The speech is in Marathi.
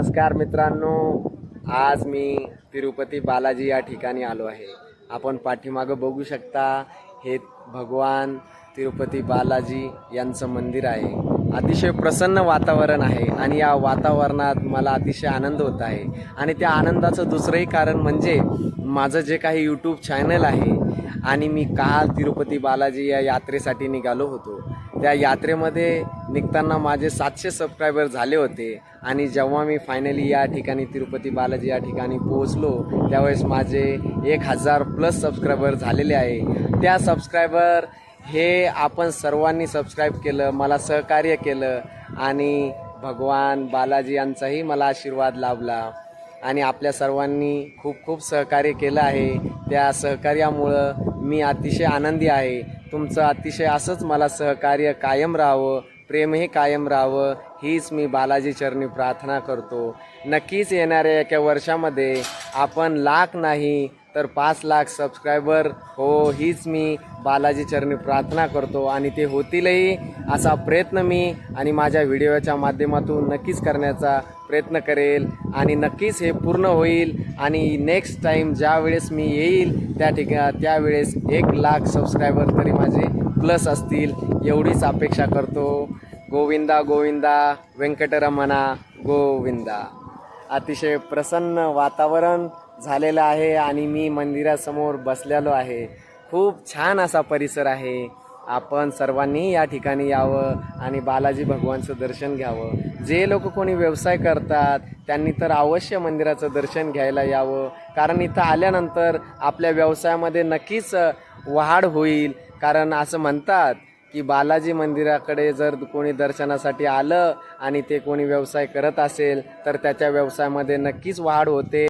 नमस्कार मित्रांनो आज मी तिरुपती बालाजी या ठिकाणी आलो आहे. आपण पाठीमागं बघू शकता हे भगवान तिरुपती बालाजी यांचं मंदिर आहे. अतिशय प्रसन्न वातावरण आहे आणि या वातावरणात मला अतिशय आनंद होत आहे. आणि त्या आनंदाचं दुसरंही कारण म्हणजे माझं जे काही यूट्यूब चॅनल आहे आणि मी काल तिरुपती बालाजी या यात्रेसाठी निघालो होतो. त्या यात्रेमध्ये निघताना माझे सातशे सबस्क्रायबर झाले होते आणि जेव्हा मी फायनली या ठिकाणी तिरुपती बालाजी या ठिकाणी पोहोचलो त्यावेळेस माझे एक हजार प्लस सबस्क्रायबर झालेले आहे. त्या सबस्क्रायबर हे आपण सर्वांनी सबस्क्राईब केलं मला सहकार्य केलं आणि भगवान बालाजी यांचाही मला आशीर्वाद लाभला आणि आपल्या सर्वांनी खूप खूप सहकार्य केलं आहे. त्या सहकार्यामुळं मी अतिशय आनंदी आहे. तुमचं अतिशय असंच मला सहकार्य कायम राहावं प्रेमही कायम राहावं हीच मी बालाजी चरणी प्रार्थना करतो. नक्कीच येणाऱ्या एका वर्षामध्ये आपण लाख नाही तर पाच लाख सबस्क्रायबर हो हीच मी बालाजी चरणी प्रार्थना करतो आणि ते होतीलही असा प्रयत्न मी आणि माझ्या व्हिडिओच्या माध्यमातून नक्कीच करण्याचा प्रयत्न करेल आणि नक्कीच हे पूर्ण होईल आणि नेक्स्ट टाईम ज्या वेळेस मी येईल त्या ठिका त्यावेळेस एक लाख सबस्क्रायबर तरी माझे प्लस असतील एवढीच अपेक्षा करतो. गोविंदा गोविंदा व्यंकटरमणा गोविंदा. अतिशय प्रसन्न वातावरण झालेलं आहे आणि मी मंदिरासमोर बसलेलो आहे. खूप छान असा परिसर आहे. आपण सर्वांनी या ठिकाणी यावं आणि बालाजी भगवानचं दर्शन घ्यावं. जे लोक कोणी व्यवसाय करतात त्यांनी तर अवश्य मंदिराचं दर्शन घ्यायला यावं. कारण इथं आल्यानंतर आपल्या व्यवसायामध्ये नक्कीच वाढ होईल. कारण असं म्हणतात की बालाजी मंदिराकडे जर कोणी दर्शनासाठी आलं आणि ते कोणी व्यवसाय करत असेल तर त्याच्या व्यवसायामध्ये नक्कीच वाढ होते.